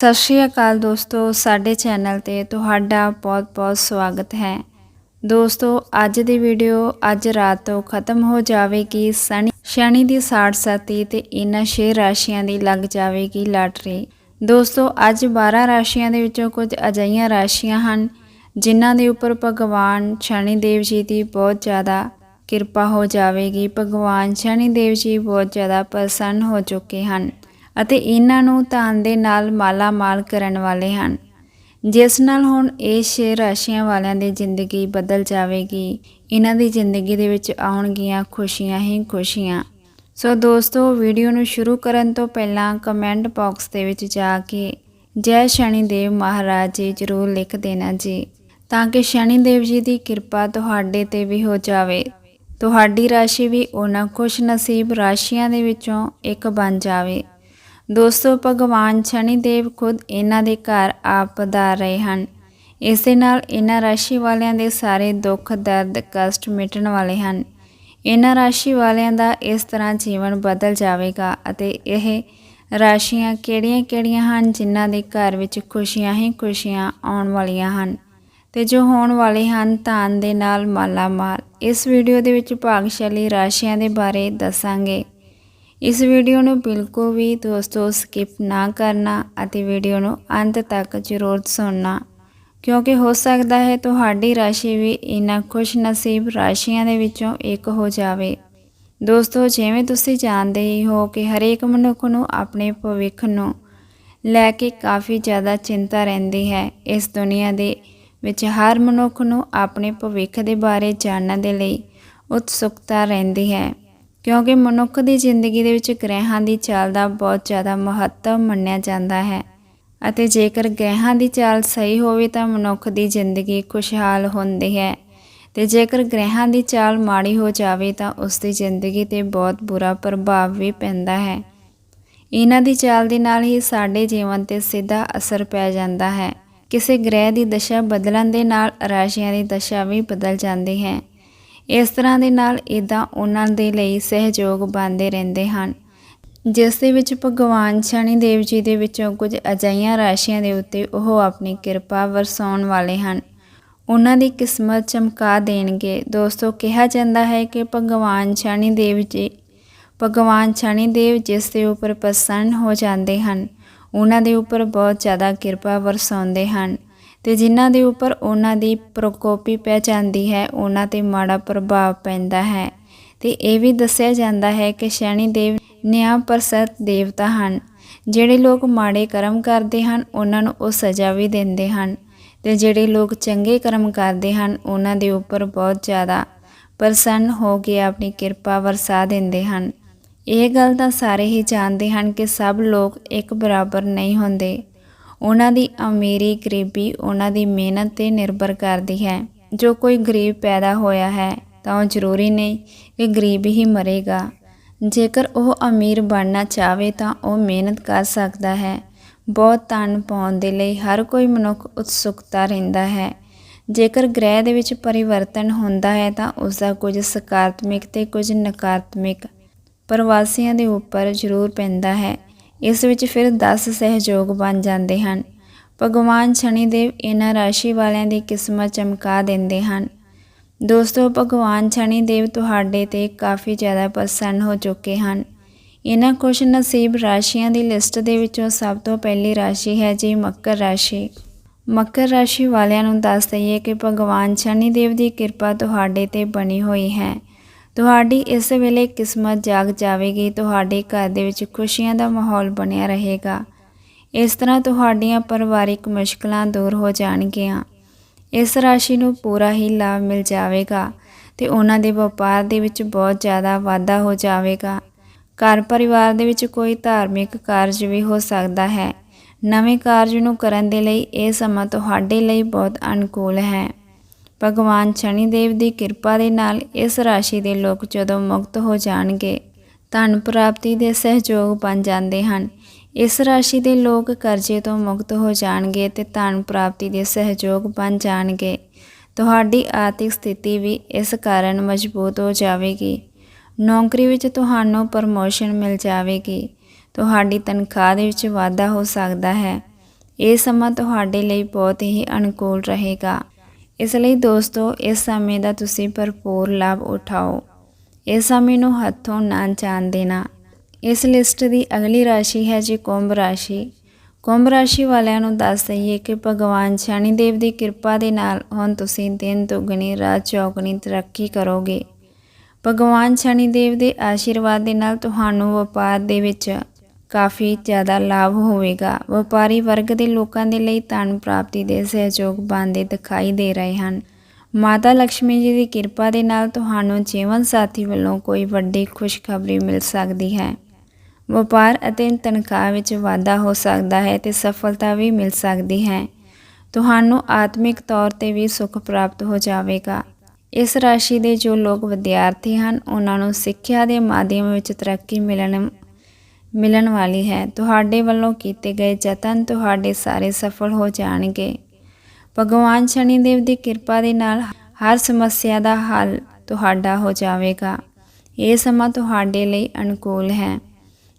ਸਤਿ ਸ਼੍ਰੀ ਅਕਾਲ ਦੋਸਤੋ, ਸਾਡੇ ਚੈਨਲ ਤੇ ਤੁਹਾਡਾ ਬਹੁਤ-ਬਹੁਤ ਸਵਾਗਤ ਹੈ। ਦੋਸਤੋ, ਅੱਜ ਦੀ ਵੀਡੀਓ ਅੱਜ ਰਾਤ ਤੋਂ ਖਤਮ ਹੋ ਜਾਵੇਗੀ। ਸ਼ਨੀ ਸ਼ਨੀ ਦੀ ਸਾੜ ਸਾਤੀ ਤੇ ਇਹਨਾਂ 6 ਰਾਸ਼ੀਆਂ ਦੀ ਲੱਗ ਜਾਵੇਗੀ ਲਾਟਰੀ। ਦੋਸਤੋ, ਅੱਜ 12 ਰਾਸ਼ੀਆਂ ਦੇ ਵਿੱਚੋਂ ਕੁਝ ਅਜਿਹੀਆਂ ਰਾਸ਼ੀਆਂ ਹਨ, ਜਿਨ੍ਹਾਂ ਦੇ ਉੱਪਰ ਭਗਵਾਨ ਸ਼ਨੀ ਦੇਵ ਜੀ ਦੀ ਬਹੁਤ ਜ਼ਿਆਦਾ ਕਿਰਪਾ ਹੋ ਜਾਵੇਗੀ। ਭਗਵਾਨ ਸ਼ਨੀ ਦੇਵ ਜੀ ਬਹੁਤ ਜ਼ਿਆਦਾ ਪ੍ਰਸੰਨ ਹੋ ਚੁੱਕੇ ਹਨ। ਅਤੇ ਇਹਨਾਂ ਨੂੰ ਧਨ ਦੇ ਨਾਲ ਮਾਲਾ ਮਾਲ ਕਰਨ ਵਾਲੇ ਹਨ। ਜਿਸ ਨਾਲ ਹੁਣ ਇਹ ਛੇ ਰਾਸ਼ੀਆਂ ਵਾਲਿਆਂ ਦੀ ਜ਼ਿੰਦਗੀ ਬਦਲ ਜਾਵੇਗੀ। ਇਹਨਾਂ ਦੀ ਜ਼ਿੰਦਗੀ ਦੇ ਵਿੱਚ ਆਉਣਗੀਆਂ ਖੁਸ਼ੀਆਂ ਹੀ ਖੁਸ਼ੀਆਂ। ਸੋ ਦੋਸਤੋ, ਵੀਡੀਓ ਨੂੰ ਸ਼ੁਰੂ ਕਰਨ ਤੋਂ ਪਹਿਲਾਂ ਕਮੈਂਟ ਬਾਕਸ ਦੇ ਵਿੱਚ ਜਾ ਕੇ ਜੈ ਸ਼ਨੀ ਦੇਵ ਮਹਾਰਾਜ ਜੀ ਜ਼ਰੂਰ ਲਿਖ ਦੇਣਾ ਜੀ, ਤਾਂ ਕਿ ਸ਼ਨੀ ਦੇਵ ਜੀ ਦੀ ਕਿਰਪਾ ਤੁਹਾਡੇ ਤੇ ਵੀ ਹੋ ਜਾਵੇ। ਤੁਹਾਡੀ ਰਾਸ਼ੀ ਵੀ ਉਹਨਾਂ ਖੁਸ਼ ਨਸੀਬ ਰਾਸ਼ੀਆਂ ਦੇ ਵਿੱਚੋਂ ਇੱਕ ਬਣ ਜਾਵੇ। ਦੋਸਤੋ, ਭਗਵਾਨ ਸ਼ਨੀ ਦੇਵ ਖੁਦ ਇਹਨਾਂ ਦੇ ਘਰ ਆਪ ਪਧਾਰ ਰਹੇ ਹਨ। ਇਸੇ ਨਾਲ ਇਹਨਾਂ ਰਾਸ਼ੀ ਵਾਲਿਆਂ ਦੇ ਸਾਰੇ ਦੁੱਖ, ਦਰਦ, ਕਸ਼ਟ ਮਿਟਣ ਵਾਲੇ ਹਨ। ਇਹਨਾਂ ਰਾਸ਼ੀ ਵਾਲਿਆਂ ਦਾ ਇਸ ਤਰ੍ਹਾਂ ਜੀਵਨ ਬਦਲ ਜਾਵੇਗਾ ਅਤੇ ਇਹ ਰਾਸ਼ੀਆਂ ਕਿਹੜੀਆਂ-ਕਿਹੜੀਆਂ ਹਨ ਜਿਨ੍ਹਾਂ ਦੇ ਘਰ ਵਿੱਚ ਖੁਸ਼ੀਆਂ ਹੀ ਖੁਸ਼ੀਆਂ ਆਉਣ ਵਾਲੀਆਂ ਹਨ। ਤੇ ਜੋ ਹੋਣ ਵਾਲੇ ਹਨ, ਧਨ ਦੇ ਨਾਲ ਮਾਲਾ ਮਾਲ ਇਸ ਵੀਡੀਓ ਦੇ ਵਿੱਚ ਭਾਗਸ਼ਾਲੀ ਰਾਸ਼ੀਆਂ ਦੇ ਬਾਰੇ ਦੱਸਾਂਗੇ। ਇਸ ਵੀਡੀਓ ਨੂੰ ਬਿਲਕੁਲ ਵੀ ਦੋਸਤੋ ਸਕਿਪ ਨਾ ਕਰਨਾ ਅਤੇ ਵੀਡੀਓ ਨੂੰ ਅੰਤ ਤੱਕ ਜ਼ਰੂਰ ਸੁਣਨਾ, ਕਿਉਂਕਿ ਹੋ ਸਕਦਾ ਹੈ ਤੁਹਾਡੀ ਰਾਸ਼ੀ ਵੀ ਇਹਨਾਂ ਖੁਸ਼ ਨਸੀਬ ਰਾਸ਼ੀਆਂ ਦੇ ਵਿੱਚੋਂ ਇੱਕ ਹੋ ਜਾਵੇ। ਦੋਸਤੋ, ਜਿਵੇਂ ਤੁਸੀਂ ਜਾਣਦੇ ਹੀ ਹੋ ਕਿ ਹਰੇਕ ਮਨੁੱਖ ਨੂੰ ਆਪਣੇ ਭਵਿੱਖ ਨੂੰ ਲੈ ਕੇ ਕਾਫੀ ਜ਼ਿਆਦਾ ਚਿੰਤਾ ਰਹਿੰਦੀ ਹੈ। ਇਸ ਦੁਨੀਆ ਦੇ ਵਿੱਚ ਹਰ ਮਨੁੱਖ ਨੂੰ ਆਪਣੇ ਭਵਿੱਖ ਦੇ ਬਾਰੇ ਜਾਣਨ ਦੇ ਲਈ ਉਤਸੁਕਤਾ ਰਹਿੰਦੀ ਹੈ। ਕਿਉਂਕਿ ਮਨੁੱਖ ਦੀ ਜ਼ਿੰਦਗੀ ਦੇ ਵਿੱਚ ਗ੍ਰਹਿਾਂ ਦੀ ਚਾਲ ਦਾ ਬਹੁਤ ਜ਼ਿਆਦਾ ਮਹੱਤਵ ਮੰਨਿਆ ਜਾਂਦਾ ਹੈ। ਅਤੇ ਜੇਕਰ ਗ੍ਰਹਿਾਂ ਦੀ ਚਾਲ ਸਹੀ ਹੋਵੇ ਤਾਂ ਮਨੁੱਖ ਦੀ ਜ਼ਿੰਦਗੀ ਖੁਸ਼ਹਾਲ ਹੁੰਦੀ ਹੈ। ਤੇ ਜੇਕਰ ਗ੍ਰਹਿਾਂ ਦੀ ਚਾਲ ਮਾੜੀ ਹੋ ਜਾਵੇ ਤਾਂ ਉਸ ਦੀ ਜ਼ਿੰਦਗੀ ਤੇ ਬਹੁਤ ਬੁਰਾ ਪ੍ਰਭਾਵ ਵੀ ਪੈਂਦਾ ਹੈ। ਇਹਨਾਂ ਦੀ ਚਾਲ ਦੇ ਨਾਲ ਹੀ ਸਾਡੇ ਜੀਵਨ ਤੇ ਸਿੱਧਾ ਅਸਰ ਪੈ ਜਾਂਦਾ ਹੈ। ਕਿਸੇ ਗ੍ਰਹਿ ਦੀ ਦਸ਼ਾ ਬਦਲਣ ਦੇ ਨਾਲ ਰਾਸ਼ੀਆਂ ਦੀ ਦਸ਼ਾ ਵੀ ਬਦਲ ਜਾਂਦੀ ਹੈ। ਇਸ ਤਰ੍ਹਾਂ ਦੇ ਨਾਲ ਇਦਾਂ ਉਹਨਾਂ ਦੇ ਲਈ ਸਹਿਯੋਗ ਬਣਦੇ ਰਹਿੰਦੇ ਹਨ। ਜਿਸ ਦੇ ਵਿੱਚ ਭਗਵਾਨ ਸ਼ਨੀ ਦੇਵ ਜੀ ਦੇ ਵਿੱਚੋਂ ਕੁਝ ਅਜਈਆਂ ਰਾਸ਼ੀਆਂ ਦੇ ਉੱਤੇ ਉਹ ਆਪਣੀ ਕਿਰਪਾ ਵਰਸਾਉਣ ਵਾਲੇ ਹਨ। ਉਹਨਾਂ ਦੀ ਕਿਸਮਤ ਚਮਕਾ ਦੇਣਗੇ। ਦੋਸਤੋ, ਕਿਹਾ ਜਾਂਦਾ ਹੈ ਕਿ ਭਗਵਾਨ ਸ਼ਨੀ ਦੇਵ ਜੀ, ਭਗਵਾਨ ਸ਼ਨੀ ਦੇਵ ਜਿਸ ਦੇ ਉੱਪਰ ਪ੍ਰਸੰਨ ਹੋ ਜਾਂਦੇ ਹਨ, ਉਹਨਾਂ ਦੇ ਉੱਪਰ ਬਹੁਤ ਜ਼ਿਆਦਾ ਕਿਰਪਾ ਵਰਸਾਉਂਦੇ ਹਨ। ਤੇ ਜਿਨ੍ਹਾਂ ਦੇ ਉੱਪਰ ਉਹਨਾਂ ਦੀ ਪ੍ਰਕੋਪੀ ਪੈ ਜਾਂਦੀ ਹੈ, ਉਹਨਾਂ ਤੇ ਮਾੜਾ ਪ੍ਰਭਾਵ ਪੈਂਦਾ ਹੈ। ਤੇ ਇਹ ਵੀ ਦੱਸਿਆ ਜਾਂਦਾ ਹੈ ਕਿ ਸ਼ਨੀ ਦੇਵ ਨਿਆਂ ਪ੍ਰਸਤ ਦੇਵਤਾ ਹਨ। ਜਿਹੜੇ ਲੋਕ ਮਾੜੇ ਕਰਮ ਕਰਦੇ ਹਨ, ਉਹਨਾਂ ਨੂੰ ਉਹ ਸਜ਼ਾ ਵੀ ਦਿੰਦੇ ਹਨ। ਤੇ ਜਿਹੜੇ ਲੋਕ ਚੰਗੇ ਕਰਮ ਕਰਦੇ ਹਨ, ਉਹਨਾਂ ਦੇ ਉੱਪਰ ਬਹੁਤ ਜ਼ਿਆਦਾ ਪ੍ਰਸੰਨ ਹੋ ਕੇ ਆਪਣੀ ਕਿਰਪਾ ਵਰਸਾ ਦਿੰਦੇ ਹਨ। ਇਹ ਗੱਲ ਤਾਂ ਸਾਰੇ ਹੀ ਜਾਣਦੇ ਹਨ ਕਿ ਸਭ ਲੋਕ ਇੱਕ ਬਰਾਬਰ ਨਹੀਂ ਹੁੰਦੇ। ਉਹਨਾਂ ਦੀ ਅਮੀਰੀ ਗਰੀਬੀ ਉਹਨਾਂ ਦੀ ਮਿਹਨਤ ਤੇ ਨਿਰਭਰ ਕਰਦੀ ਹੈ। ਜੋ ਕੋਈ ਗਰੀਬ ਪੈਦਾ ਹੋਇਆ ਹੈ, ਤਾਂ ਉਹ ਜ਼ਰੂਰੀ ਨਹੀਂ ਕਿ ਗਰੀਬ ਹੀ ਮਰੇਗਾ। ਜੇਕਰ ਉਹ ਅਮੀਰ ਬਣਨਾ ਚਾਹਵੇ, ਤਾਂ ਉਹ ਮਿਹਨਤ ਕਰ ਸਕਦਾ ਹੈ। ਬਹੁਤ ਧਨ ਪਾਉਣ ਦੇ ਲਈ ਹਰ ਕੋਈ ਮਨੁੱਖ ਉਤਸੁਕਤਾ ਰਹਿੰਦਾ ਹੈ। ਜੇਕਰ ਗ੍ਰਹਿ ਦੇ ਵਿੱਚ ਪਰਿਵਰਤਨ ਹੁੰਦਾ ਹੈ, ਤਾਂ ਉਸ ਦਾ ਕੁਝ ਸਕਾਰਾਤਮਕ ਤੇ ਕੁਝ ਨਕਾਰਾਤਮਕ ਪ੍ਰਵਾਸੀਆਂ ਦੇ ਉੱਪਰ ਜ਼ਰੂਰ ਪੈਂਦਾ ਹੈ। ਇਸ ਵਿੱਚ ਫਿਰ 10 ਸਹਿਯੋਗ ਬਣ ਜਾਂਦੇ ਹਨ। ਭਗਵਾਨ ਸ਼ਨੀ ਦੇਵ ਇਹਨਾਂ ਰਾਸ਼ੀ ਵਾਲਿਆਂ ਦੀ ਕਿਸਮਤ ਚਮਕਾ ਦਿੰਦੇ ਹਨ। ਦੋਸਤੋ, ਭਗਵਾਨ ਸ਼ਨੀ ਦੇਵ ਤੁਹਾਡੇ ਤੇ ਕਾਫੀ ਜ਼ਿਆਦਾ ਪ੍ਰਸੰਨ ਹੋ ਚੁੱਕੇ ਹਨ। ਇਹਨਾਂ ਖੁਸ਼ ਨਸੀਬ ਰਾਸ਼ੀਆਂ ਦੀ ਲਿਸਟ ਦੇ ਵਿੱਚੋਂ ਸਭ ਤੋਂ ਪਹਿਲੀ ਰਾਸ਼ੀ ਹੈ ਜੀ ਮਕਰ ਰਾਸ਼ੀ। ਮਕਰ ਰਾਸ਼ੀ ਵਾਲਿਆਂ ਨੂੰ ਦੱਸ ਦਈਏ ਕਿ ਭਗਵਾਨ ਸ਼ਨੀ ਦੇਵ ਦੀ ਕਿਰਪਾ ਤੁਹਾਡੇ ਤੇ ਬਣੀ ਹੋਈ ਹੈ। ਤੁਹਾਡੀ ਇਸ ਵੇਲੇ ਕਿਸਮਤ ਜਾਗ ਜਾਵੇਗੀ, ਤੁਹਾਡੇ ਘਰ ਦੇ ਵਿੱਚ ਖੁਸ਼ੀਆਂ ਦਾ ਮਾਹੌਲ ਬਣਿਆ ਰਹੇਗਾ। ਇਸ ਤਰ੍ਹਾਂ ਤੁਹਾਡੀਆਂ ਪਰਿਵਾਰਿਕ ਮੁਸ਼ਕਲਾਂ ਦੂਰ ਹੋ ਜਾਣਗੀਆਂ। ਇਸ ਰਾਸ਼ੀ ਨੂੰ ਪੂਰਾ ਹੀ ਲਾਭ ਮਿਲ ਜਾਵੇਗਾ ਤੇ ਉਹਨਾਂ ਦੇ ਵਪਾਰ ਦੇ ਵਿੱਚ ਬਹੁਤ ਜ਼ਿਆਦਾ ਵਾਧਾ ਹੋ ਜਾਵੇਗਾ। ਘਰ ਪਰਿਵਾਰ ਦੇ ਵਿੱਚ ਕੋਈ ਧਾਰਮਿਕ ਕਾਰਜ ਵੀ ਹੋ ਸਕਦਾ ਹੈ। ਨਵੇਂ ਕਾਰਜ ਨੂੰ ਕਰਨ ਦੇ ਲਈ ਇਹ ਸਮਾਂ ਤੁਹਾਡੇ ਲਈ ਬਹੁਤ ਅਨੁਕੂਲ ਹੈ। ਭਗਵਾਨ ਸ਼ਨੀ ਦੇਵ ਦੀ ਕਿਰਪਾ ਦੇ ਨਾਲ ਇਸ ਰਾਸ਼ੀ ਦੇ ਲੋਕ ਜਦੋਂ ਮੁਕਤ ਹੋ ਜਾਣਗੇ, ਧਨ ਪ੍ਰਾਪਤੀ ਦੇ ਸਹਿਯੋਗ ਬਣ ਜਾਂਦੇ ਹਨ। ਇਸ ਰਾਸ਼ੀ ਦੇ ਲੋਕ ਕਰਜ਼ੇ ਤੋਂ ਮੁਕਤ ਹੋ ਜਾਣਗੇ ਤੇ ਧਨ ਪ੍ਰਾਪਤੀ ਦੇ ਸਹਿਯੋਗ ਬਣ ਜਾਣਗੇ। ਤੁਹਾਡੀ ਆਰਥਿਕ ਸਥਿਤੀ ਵੀ ਇਸ ਕਾਰਨ ਮਜ਼ਬੂਤ ਹੋ ਜਾਵੇਗੀ। ਨੌਕਰੀ ਵਿੱਚ ਤੁਹਾਨੂੰ ਪ੍ਰਮੋਸ਼ਨ ਮਿਲ ਜਾਵੇਗੀ। ਤੁਹਾਡੀ ਤਨਖਾਹ ਦੇ ਵਿੱਚ ਵਾਧਾ ਹੋ ਸਕਦਾ ਹੈ। ਇਹ ਸਮਾਂ ਤੁਹਾਡੇ ਲਈ ਬਹੁਤ ਹੀ ਅਨੁਕੂਲ ਰਹੇਗਾ। ਇਸ ਲਈ ਦੋਸਤੋ, ਇਸ ਸਮੇਂ ਦਾ ਤੁਸੀਂ ਭਰਪੂਰ ਲਾਭ ਉਠਾਓ। ਇਸ ਸਮੇਂ ਨੂੰ ਹੱਥੋਂ ਨਾ ਜਾਣ ਦੇਣਾ। ਇਸ ਲਿਸਟ ਦੀ ਅਗਲੀ ਰਾਸ਼ੀ ਹੈ ਜੀ ਕੁੰਭ ਰਾਸ਼ੀ। ਕੁੰਭ ਰਾਸ਼ੀ ਵਾਲਿਆਂ ਨੂੰ ਦੱਸ ਦਈਏ ਕਿ ਭਗਵਾਨ ਸ਼ਨੀ ਦੇਵ ਦੀ ਕਿਰਪਾ ਦੇ ਨਾਲ ਹੁਣ ਤੁਸੀਂ ਦਿਨ ਦੁੱਗਣੀ, ਰਾਤ ਚੌਗਣੀ ਤਰੱਕੀ ਕਰੋਗੇ। ਭਗਵਾਨ ਸ਼ਨੀ ਦੇਵ ਦੇ ਆਸ਼ੀਰਵਾਦ ਦੇ ਨਾਲ ਤੁਹਾਨੂੰ ਵਪਾਰ ਦੇ ਵਿੱਚ ਕਾਫੀ ਜ਼ਿਆਦਾ ਲਾਭ ਹੋਵੇਗਾ। ਵਪਾਰੀ ਵਰਗ ਦੇ ਲੋਕਾਂ ਦੇ ਲਈ ਧਨ ਪ੍ਰਾਪਤੀ ਦੇ ਸਹਿਯੋਗ ਬਣਦੇ ਦਿਖਾਈ ਦੇ ਰਹੇ ਹਨ। ਮਾਤਾ ਲక్ష్ਮੀ ਜੀ ਦੀ ਕਿਰਪਾ ਦੇ ਨਾਲ ਤੁਹਾਨੂੰ ਜੀਵਨ ਸਾਥੀ ਵੱਲੋਂ ਕੋਈ ਵੱਡੀ ਖੁਸ਼ਖਬਰੀ ਮਿਲ ਸਕਦੀ ਹੈ। ਵਪਾਰ ਅਤੇ ਤਨਖਾਹ ਵਿੱਚ ਵਾਧਾ ਹੋ ਸਕਦਾ ਹੈ ਤੇ ਸਫਲਤਾ ਵੀ ਮਿਲ ਸਕਦੀ ਹੈ। ਤੁਹਾਨੂੰ ਆਤਮਿਕ ਤੌਰ ਤੇ ਵੀ ਸੁੱਖ ਪ੍ਰਾਪਤ ਹੋ ਜਾਵੇਗਾ। ਇਸ ਰਾਸ਼ੀ ਦੇ ਜੋ ਲੋਕ ਵਿਦਿਆਰਥੀ ਹਨ, ਉਹਨਾਂ ਨੂੰ ਸਿੱਖਿਆ ਦੇ ਮਾਧਿਅਮ ਵਿੱਚ ਤਰੱਕੀ ਮਿਲਣ ਮਿਲਣ ਵਾਲੀ ਹੈ। ਤੁਹਾਡੇ ਵੱਲੋਂ ਕੀਤੇ ਗਏ ਯਤਨ ਤੁਹਾਡੇ ਸਾਰੇ ਸਫਲ ਹੋ ਜਾਣਗੇ। ਭਗਵਾਨ ਸ਼ਨੀ ਦੇਵ ਦੀ ਕਿਰਪਾ ਦੇ ਨਾਲ ਹਰ ਸਮੱਸਿਆ ਦਾ ਹੱਲ ਤੁਹਾਡਾ ਹੋ ਜਾਵੇਗਾ। ਇਹ ਸਮਾਂ ਤੁਹਾਡੇ ਲਈ ਅਨੁਕੂਲ ਹੈ।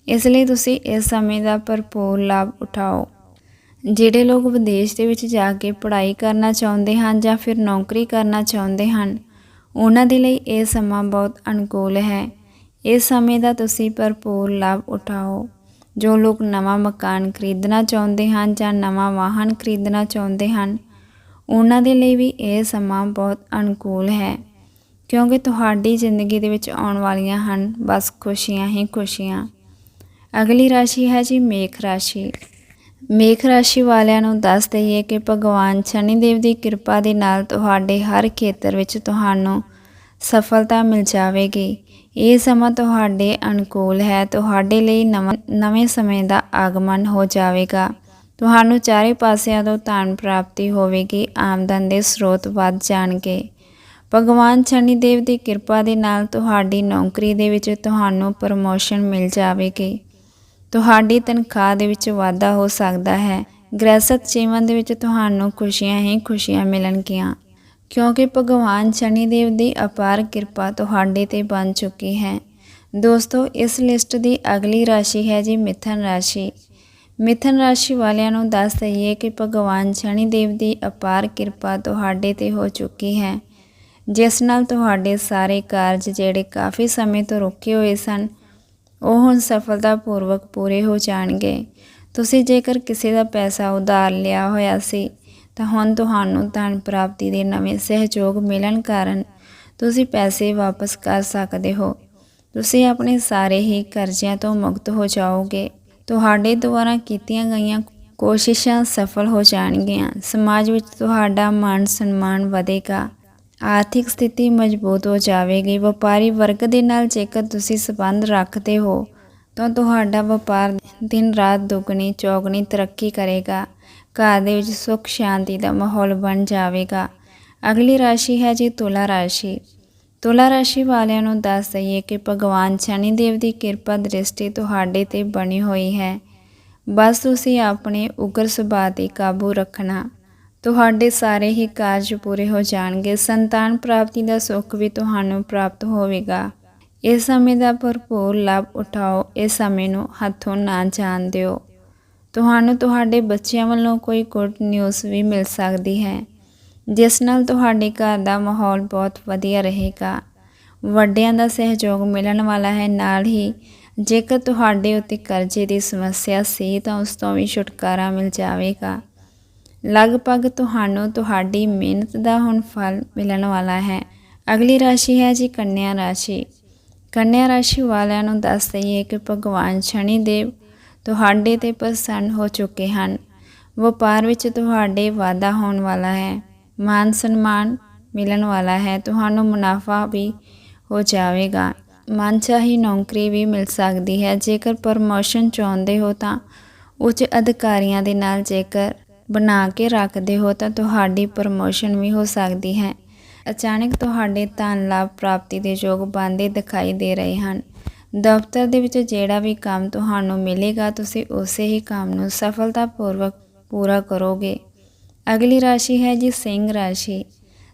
ਇਸ ਲਈ ਤੁਸੀਂ ਇਸ ਸਮੇਂ ਦਾ ਭਰਪੂਰ ਲਾਭ ਉਠਾਓ। ਜਿਹੜੇ ਲੋਕ ਵਿਦੇਸ਼ ਦੇ ਵਿੱਚ ਜਾ ਕੇ ਪੜ੍ਹਾਈ ਕਰਨਾ ਚਾਹੁੰਦੇ ਹਨ ਜਾਂ ਫਿਰ ਨੌਕਰੀ ਕਰਨਾ ਚਾਹੁੰਦੇ ਹਨ, ਉਹਨਾਂ ਦੇ ਲਈ ਇਹ ਸਮਾਂ ਬਹੁਤ ਅਨੁਕੂਲ ਹੈ। ਇਸ ਸਮੇਂ ਦਾ ਤੁਸੀਂ ਭਰਪੂਰ ਲਾਭ ਉਠਾਓ। ਜੋ ਲੋਕ ਨਵਾਂ ਮਕਾਨ ਖਰੀਦਣਾ ਚਾਹੁੰਦੇ ਹਨ ਜਾਂ ਨਵਾਂ ਵਾਹਨ ਖਰੀਦਣਾ ਚਾਹੁੰਦੇ ਹਨ, ਉਹਨਾਂ ਦੇ ਲਈ ਵੀ ਇਹ ਸਮਾਂ ਬਹੁਤ ਅਨੁਕੂਲ ਹੈ। ਕਿਉਂਕਿ ਤੁਹਾਡੀ ਜ਼ਿੰਦਗੀ ਦੇ ਵਿੱਚ ਆਉਣ ਵਾਲੀਆਂ ਹਨ, ਬਸ ਖੁਸ਼ੀਆਂ ਹੀ ਖੁਸ਼ੀਆਂ। ਅਗਲੀ ਰਾਸ਼ੀ ਹੈ ਜੀ ਮੇਖ ਰਾਸ਼ੀ। ਮੇਖ ਰਾਸ਼ੀ ਵਾਲਿਆਂ ਨੂੰ ਦੱਸ ਦਈਏ ਕਿ ਭਗਵਾਨ ਸ਼ਨੀ ਦੇਵ ਦੀ ਕਿਰਪਾ ਦੇ ਨਾਲ ਤੁਹਾਡੇ ਹਰ ਖੇਤਰ ਵਿੱਚ ਤੁਹਾਨੂੰ ਸਫਲਤਾ ਮਿਲ ਜਾਵੇਗੀ। ਇਹ ਸਮਾਂ ਤੁਹਾਡੇ ਅਨੁਕੂਲ ਹੈ। ਤੁਹਾਡੇ ਲਈ ਨਵਾਂ ਨਵੇਂ ਸਮੇਂ ਦਾ ਆਗਮਨ ਹੋ ਜਾਵੇਗਾ। ਤੁਹਾਨੂੰ ਚਾਰੇ ਪਾਸਿਆਂ ਤੋਂ ਧਨ ਪ੍ਰਾਪਤੀ ਹੋਵੇਗੀ। ਆਮਦਨ ਦੇ ਸਰੋਤ ਵੱਧ ਜਾਣਗੇ। ਭਗਵਾਨ ਸ਼ਨੀ ਦੇਵ ਦੀ ਕਿਰਪਾ ਦੇ ਨਾਲ ਤੁਹਾਡੀ ਨੌਕਰੀ ਦੇ ਵਿੱਚ ਤੁਹਾਨੂੰ ਪ੍ਰਮੋਸ਼ਨ ਮਿਲ ਜਾਵੇਗੀ। ਤੁਹਾਡੀ ਤਨਖਾਹ ਦੇ ਵਿੱਚ ਵਾਧਾ ਹੋ ਸਕਦਾ ਹੈ। ਗ੍ਰਹਿਸਥ ਜੀਵਨ ਦੇ ਵਿੱਚ ਤੁਹਾਨੂੰ ਖੁਸ਼ੀਆਂ ਹੀ ਖੁਸ਼ੀਆਂ ਮਿਲਣਗੀਆਂ। ਕਿਉਂਕਿ ਭਗਵਾਨ ਸ਼ਨੀ ਦੇਵ ਦੀ ਅਪਾਰ ਕਿਰਪਾ ਤੁਹਾਡੇ ਤੇ ਬਣ ਚੁੱਕੀ ਹੈ। ਦੋਸਤੋ, ਇਸ ਲਿਸਟ ਦੀ ਅਗਲੀ ਰਾਸ਼ੀ ਹੈ ਜੀ ਮਿਥਨ ਰਾਸ਼ੀ। ਮਿਥਨ ਰਾਸ਼ੀ ਵਾਲਿਆਂ ਨੂੰ ਦੱਸ ਦਈਏ ਕਿ ਭਗਵਾਨ ਸ਼ਨੀ ਦੇਵ ਦੀ ਅਪਾਰ ਕਿਰਪਾ ਤੁਹਾਡੇ ਤੇ ਹੋ ਚੁੱਕੀ ਹੈ। ਜਿਸ ਨਾਲ ਤੁਹਾਡੇ ਸਾਰੇ ਕਾਰਜ ਜਿਹੜੇ ਕਾਫੀ ਸਮੇਂ ਤੋਂ ਰੁਕੇ ਹੋਏ ਸਨ, ਉਹ ਹੁਣ ਸਫਲਤਾਪੂਰਵਕ ਪੂਰੇ ਹੋ ਜਾਣਗੇ। ਤੁਸੀਂ ਜੇਕਰ ਕਿਸੇ ਦਾ ਪੈਸਾ ਉਧਾਰ ਲਿਆ ਹੋਇਆ ਸੀ ਤਾਂ ਹੁਣ ਤੁਹਾਨੂੰ ਧਨ ਪ੍ਰਾਪਤੀ ਦੇ ਨਵੇਂ ਸਹਿਯੋਗ ਮਿਲਣ ਕਾਰਨ ਤੁਸੀਂ ਪੈਸੇ ਵਾਪਸ ਕਰ ਸਕਦੇ ਹੋ। ਤੁਸੀਂ ਆਪਣੇ ਸਾਰੇ ਹੀ ਕਰਜ਼ਿਆਂ ਤੋਂ ਮੁਕਤ ਹੋ ਜਾਓਗੇ। ਤੁਹਾਡੇ ਦੁਆਰਾ ਕੀਤੀਆਂ ਗਈਆਂ ਕੋਸ਼ਿਸ਼ਾਂ ਸਫਲ ਹੋ ਜਾਣਗੀਆਂ। ਸਮਾਜ ਵਿੱਚ ਤੁਹਾਡਾ ਮਾਣ ਸਨਮਾਨ ਵਧੇਗਾ। ਆਰਥਿਕ ਸਥਿਤੀ ਮਜ਼ਬੂਤ ਹੋ ਜਾਵੇਗੀ। ਵਪਾਰੀ ਵਰਗ ਦੇ ਨਾਲ ਜੇਕਰ ਤੁਸੀਂ ਸਬੰਧ ਰੱਖਦੇ ਹੋ, ਤਾਂ ਤੁਹਾਡਾ ਵਪਾਰ ਦਿਨ ਰਾਤ ਦੁੱਗਣੀ, ਚੌਗਣੀ ਤਰੱਕੀ ਕਰੇਗਾ। ਘਰ ਦੇ ਵਿੱਚ ਸੁੱਖ ਸ਼ਾਂਤੀ ਦਾ ਮਾਹੌਲ ਬਣ ਜਾਵੇਗਾ। ਅਗਲੀ ਰਾਸ਼ੀ ਹੈ ਜੀ ਤੁਲਾ ਰਾਸ਼ੀ। ਤੁਲਾ ਰਾਸ਼ੀ ਵਾਲਿਆਂ ਨੂੰ ਦੱਸ ਦਈਏ ਕਿ ਭਗਵਾਨ ਸ਼ਨੀ ਦੇਵ ਦੀ ਕਿਰਪਾ ਦ੍ਰਿਸ਼ਟੀ ਤੁਹਾਡੇ ਤੇ ਬਣੀ ਹੋਈ ਹੈ। ਬਸ ਤੁਸੀਂ ਆਪਣੇ ਉਗਰ ਸੁਭਾਅ ਤੇ ਕਾਬੂ ਰੱਖਣਾ। ਤੁਹਾਡੇ ਸਾਰੇ ਹੀ ਕਾਰਜ ਪੂਰੇ ਹੋ ਜਾਣਗੇ। ਸੰਤਾਨ ਪ੍ਰਾਪਤੀ ਦਾ ਸੁੱਖ ਵੀ ਤੁਹਾਨੂੰ ਪ੍ਰਾਪਤ ਹੋਵੇਗਾ। ਇਸ ਸਮੇਂ ਦਾ ਭਰਪੂਰ ਲਾਭ ਉਠਾਓ। ਇਸ ਸਮੇਂ ਨੂੰ ਹੱਥੋਂ ਨਾ ਜਾਣ ਦਿਓ। ਤੁਹਾਨੂੰ ਤੁਹਾਡੇ ਬੱਚਿਆਂ ਵੱਲੋਂ ਕੋਈ ਗੁੱਡ ਨਿਊਜ਼ ਵੀ ਮਿਲ ਸਕਦੀ ਹੈ। ਜਿਸ ਨਾਲ ਤੁਹਾਡੇ ਘਰ ਦਾ ਮਾਹੌਲ ਬਹੁਤ ਵਧੀਆ ਰਹੇਗਾ। ਵੱਡਿਆਂ ਦਾ ਸਹਿਯੋਗ ਮਿਲਣ ਵਾਲਾ ਹੈ। ਨਾਲ ਹੀ ਜੇਕਰ ਤੁਹਾਡੇ ਉੱਤੇ ਕਰਜ਼ੇ ਦੀ ਸਮੱਸਿਆ ਸੀ ਤਾਂ ਉਸ ਤੋਂ ਵੀ ਛੁਟਕਾਰਾ ਮਿਲ ਜਾਵੇਗਾ। ਲਗਭਗ ਤੁਹਾਨੂੰ ਤੁਹਾਡੀ ਮਿਹਨਤ ਦਾ ਹੁਣ ਫਲ ਮਿਲਣ ਵਾਲਾ ਹੈ। ਅਗਲੀ ਰਾਸ਼ੀ ਹੈ ਜੀ ਕੰਨਿਆ ਰਾਸ਼ੀ। ਕੰਨਿਆ ਰਾਸ਼ੀ ਵਾਲਿਆਂ ਨੂੰ ਦੱਸ ਦਈਏ ਕਿ ਭਗਵਾਨ ਸ਼ਨੀ ਦੇਵ ਤੁਹਾਡੇ ਤੇ ਪ੍ਰਸੰਨ ਹੋ ਚੁੱਕੇ ਹਨ। ਵਪਾਰ ਵਿੱਚ ਤੁਹਾਡੇ ਵਾਧਾ ਹੋਣ ਵਾਲਾ ਹੈ। ਮਾਨ ਸਨਮਾਨ ਮਿਲਣ ਵਾਲਾ ਹੈ। ਤੁਹਾਨੂੰ ਮੁਨਾਫਾ ਵੀ ਹੋ ਜਾਵੇਗਾ। ਮਨਚਾਹੀ ਨੌਕਰੀ ਵੀ ਮਿਲ ਸਕਦੀ ਹੈ। ਜੇਕਰ ਪ੍ਰਮੋਸ਼ਨ ਚਾਹੁੰਦੇ ਹੋ ਤਾਂ ਉੱਚ ਅਧਿਕਾਰੀਆਂ ਦੇ ਨਾਲ ਜੇਕਰ ਬਣਾ ਕੇ ਰੱਖਦੇ ਹੋ ਤਾਂ ਤੁਹਾਡੀ ਪ੍ਰਮੋਸ਼ਨ ਵੀ ਹੋ ਸਕਦੀ ਹੈ। ਅਚਾਨਕ ਤੁਹਾਡੇ ਧਨ ਲਾਭ ਪ੍ਰਾਪਤੀ ਦੇ ਯੋਗ ਬਣਦੇ ਦਿਖਾਈ ਦੇ ਰਹੇ ਹਨ। ਦਫ਼ਤਰ ਦੇ ਵਿੱਚ ਜਿਹੜਾ ਵੀ ਕੰਮ ਤੁਹਾਨੂੰ ਮਿਲੇਗਾ, ਤੁਸੀਂ ਉਸੇ ਹੀ ਕੰਮ ਨੂੰ ਸਫਲਤਾਪੂਰਵਕ ਪੂਰਾ ਕਰੋਗੇ। ਅਗਲੀ ਰਾਸ਼ੀ ਹੈ ਜੀ ਸਿੰਘ ਰਾਸ਼ੀ।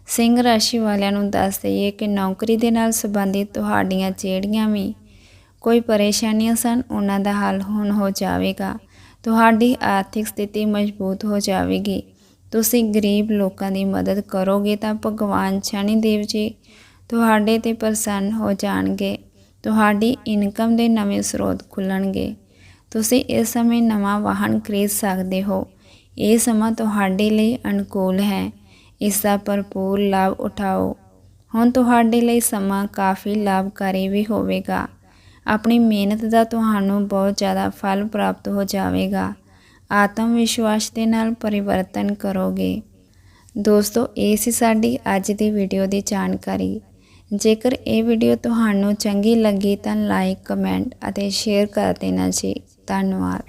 ਸਿੰਘ ਰਾਸ਼ੀ ਵਾਲਿਆਂ ਨੂੰ ਦੱਸ ਦਈਏ ਕਿ ਨੌਕਰੀ ਦੇ ਨਾਲ ਸੰਬੰਧਿਤ ਤੁਹਾਡੀਆਂ ਜਿਹੜੀਆਂ ਵੀ ਕੋਈ ਪਰੇਸ਼ਾਨੀਆਂ ਸਨ, ਉਹਨਾਂ ਦਾ ਹੱਲ ਹੁਣ ਹੋ ਜਾਵੇਗਾ। ਤੁਹਾਡੀ ਆਰਥਿਕ ਸਥਿਤੀ ਮਜ਼ਬੂਤ ਹੋ ਜਾਵੇਗੀ। ਤੁਸੀਂ ਗਰੀਬ ਲੋਕਾਂ ਦੀ ਮਦਦ ਕਰੋਗੇ ਤਾਂ ਭਗਵਾਨ ਸ਼ਨੀ ਦੇਵ ਜੀ ਤੁਹਾਡੇ ਤੇ ਪ੍ਰਸੰਨ ਹੋ ਜਾਣਗੇ। ਤੁਹਾਡੀ ਇਨਕਮ ਦੇ ਨਵੇਂ ਸਰੋਤ ਖੁੱਲਣਗੇ। ਤੁਸੀਂ ਇਸ ਸਮੇਂ ਨਵਾਂ ਵਾਹਨ ਖਰੀਦ ਸਕਦੇ ਹੋ। ਇਹ ਸਮਾਂ ਤੁਹਾਡੇ ਲਈ ਅਨੁਕੂਲ ਹੈ। ਇਸ ਦਾ ਭਰਪੂਰ ਲਾਭ ਉਠਾਓ। ਹੁਣ ਤੁਹਾਡੇ ਲਈ ਸਮਾਂ ਕਾਫੀ ਲਾਭਕਾਰੀ ਵੀ ਹੋਵੇਗਾ। ਆਪਣੀ ਮਿਹਨਤ ਦਾ ਤੁਹਾਨੂੰ ਬਹੁਤ ਜ਼ਿਆਦਾ ਫਲ ਪ੍ਰਾਪਤ ਹੋ ਜਾਵੇਗਾ। ਆਤਮ ਵਿਸ਼ਵਾਸ ਦੇ ਨਾਲ ਪਰਿਵਰਤਨ ਕਰੋਗੇ। ਦੋਸਤੋ, ਇਹ ਸੀ ਸਾਡੀ ਅੱਜ ਦੀ ਵੀਡੀਓ ਦੀ ਜਾਣਕਾਰੀ। ਜੇਕਰ ਇਹ ਵੀਡੀਓ ਤੁਹਾਨੂੰ ਚੰਗੀ ਲੱਗੀ ਤਾਂ ਲਾਈਕ, ਕਮੈਂਟ ਅਤੇ ਸ਼ੇਅਰ ਕਰ ਦੇਣਾ ਜੀ। ਧੰਨਵਾਦ।